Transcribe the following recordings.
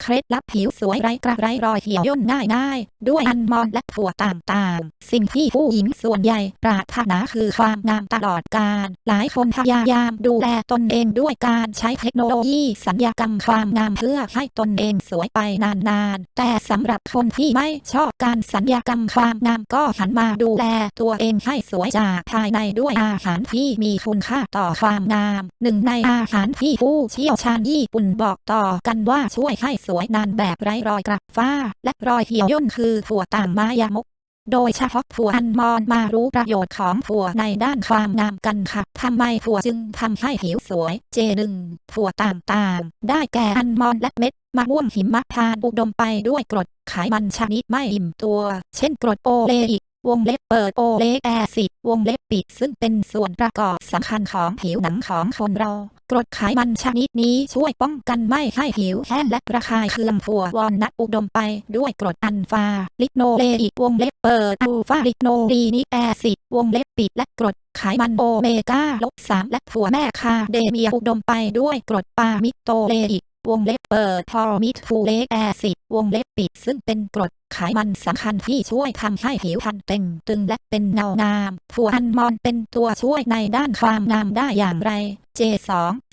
เคล็ดลับผิวสวยไร้กระไรรอยเหี่ยวย่นง่ายง่ายด้วยอันมอนและถั่วต่างๆ สิ่งที่ผู้หญิงส่วนใหญ่ปรารถนาคือความงามตลอดกาลหลายคนพยายามดูแลตนเองด้วยการใช้เทคโนโลยีสัญญกรรมความงามเพื่อให้ตนเองสวยไปนานๆ แต่สำหรับคนที่ไม่ชอบการสัญญกรรมความงามก็หันมาดูแลตัวเองให้สวยจากภายในด้วยอาหารที่มีคุณค่าต่อความงาม หนึ่งในอาหารที่ผู้เชี่ยวชาญญี่ปุ่นบอกต่อกันว่าช่วยให้สวยนานแบบไร้รอยกระฟ้า และรอยเหี่ยวย่นคือถั่วต่างมายามกโดยเฉพาะถั่วอันมอนมารู้ประโยชน์ของถั่วในด้านความงามกันค่ะทำไมถั่วจึงทำให้ผิวสวย เจหนึ่งถั่วต่างๆ ได้แก่อันมอนและเม็ดมะม่วงหิมพานอุดมไปด้วยกรดไขมันชนิดไม่อิ่มตัว เช่นกรดโอเลอิกวงเล็บเปิดโอเลกแอซิดวงเล็บปิดซึ่งเป็นส่วนประกอบสำคัญของผิวหนังของคนเรา กรดไขมันชนิดนี้ช่วยป้องกันไม่ให้ผิวแห้งและระคายเคืองถั่ววอลนัทอุดมไปด้วยกรดอัลฟาลิโนเลอิกวงเล็บเปิดอัลฟาลิโนลีนิกแอซิดวงเล็บปิดและกรดไขมันโอเมก้าลบสามและถั่วแม่คาเดเมียอุดมไปด้วยกรดปามิโตเลอิกวงเล็บเปิดพอมิทูเลกแอซิดวงเล็บปิดซึ่งเป็นกรดไขมันสำคัญที่ช่วยทำให้ผิวพรรณเต่งตึงและเป็นเงางามถั่วอัลมอนเป็นตัวช่วยในด้านความงามได้อย่างไร J2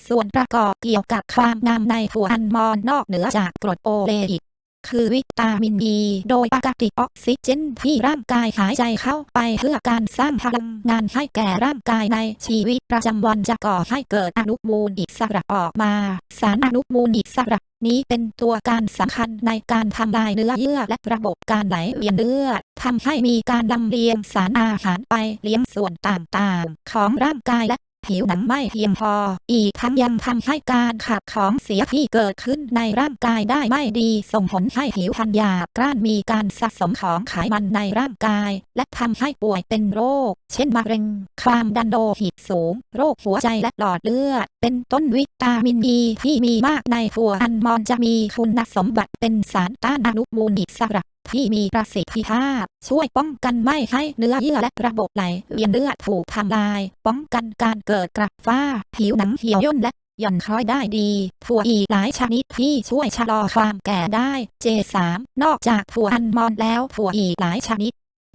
ส่วนประกอบเกี่ยวกับความงามในถั่วอัลมอนนอกเหนือจากกรดโอเลอิกคือวิตามินอ e, โดยปกติออกซิเจนที่ร่างกายหายใจเข้าไปเพื่อการสร้างพลังงานให้แก่ร่างกายในชีวิตประจำวันจะก่อให้เกิดอนุมูลอิสระออกมา สารอนุมูลอิสระนี้เป็นตัวการสำคัญในการทำลายเนื้อเยื่อและระบบการไหลเวียนเลือดทำให้มีการลำเลียงสารอาหารไปเลี้ยงส่วนต่างๆ ของร่างกายและ ผิวหนังไม่เพียงพอ อีกทั้งยังทำให้การขับของเสียที่เกิดขึ้นในร่างกายได้ไม่ดี ส่งผลให้ผิวพรรณหยาบกร้านมีการสะสมของไขมันในร่างกาย และทำให้ป่วยเป็นโรค เช่นมะเร็ง ความดันโลหิตสูง โรคหัวใจและหลอดเลือด เป็นต้นวิตามินอีที่มีมากในถั่วอัลมอนด์จะมีคุณสมบัติเป็นสารต้านอนุมูลอิสระ ที่มีประสิทธิภาพ ช่วยป้องกันไม่ให้เนื้อเยื่อและระบบไหลเวียนเลือดถูกทำลาย ป้องกันการเกิดกระฟ้า ผิวหนังเหี่ยวย่นและหย่อนคล้อยได้ดีถั่วอีกหลายชนิดที่ช่วยชะลอความแก่ได้ J3 นอกจากถั่วอัลมอนด์แล้วถั่วอีกหลายชนิด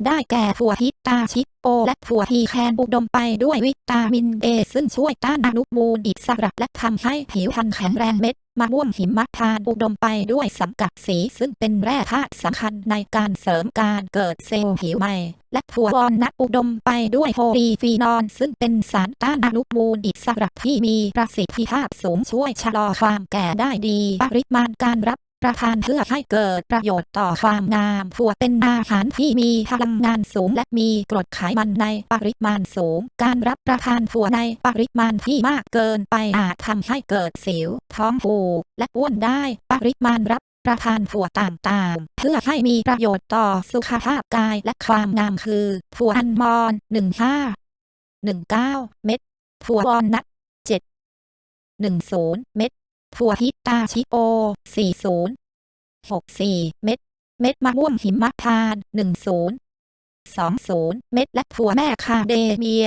ได้แก่ถั่วฮิตาชิโอและถั่วพีแคนอุดมไปด้วยวิตามินเอซึ่งช่วยต้านอนุมูลอิสระและทำให้ผิวพรรณแข็งแรงเม็ดมะม่วงหิมพานตอุดมไปด้วยสังกัดสีซึ่งเป็นแร่ธาตุสำคัญในการเสริมการเกิดเซลล์ผิวใหม่ และถั่ววอลนัทอุดมไปด้วยโพลีฟีนอลซึ่งเป็นสารต้านอนุมูลอิสระที่มีประสิทธิภาพสูงช่วยชะลอความแก่ได้ดี ปริมาณการรับ ประทานเพื่อให้เกิดประโยชน์ต่อความงามถั่วเป็นอาหารที่มีพลังงานสูง และมีกรดไขมันในปริมาณสูง การรับประทานถั่วในปริมาณที่มากเกินไปอาจทำให้เกิดสิว ท้องผูกและอ้วนได้ ปริมาณรับประทานถั่วต่างๆ เพื่อให้มีประโยชน์ต่อสุขภาพกายและความงามคือ ถั่วอัลมอนด์15 19 เม็ด ถั่ววอลนัท7 10 เม็ด ถั่วฮิตาชิโอ 40 64 เม็ด เม็ดมะม่วงหิมะพานต์10 20 เม็ดและถั่วแม่คาเดเมีย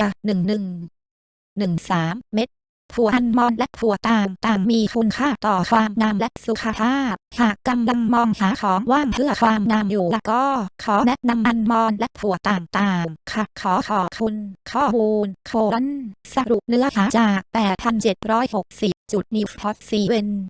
11 13 เม็ด ถั่วอัลมอนด์และถั่วต่างต่างมีคุณค่าต่อความงามและสุขภาพ หากกำลังมองหาของว่างเพื่อความงามอยู่แล้วก็ขอแนะนำอัลมอนด์และถั่วต่างๆ ค่ะขอขอบคุณข้อมูลโคลนสรุปเนื้อหาจาก 8,760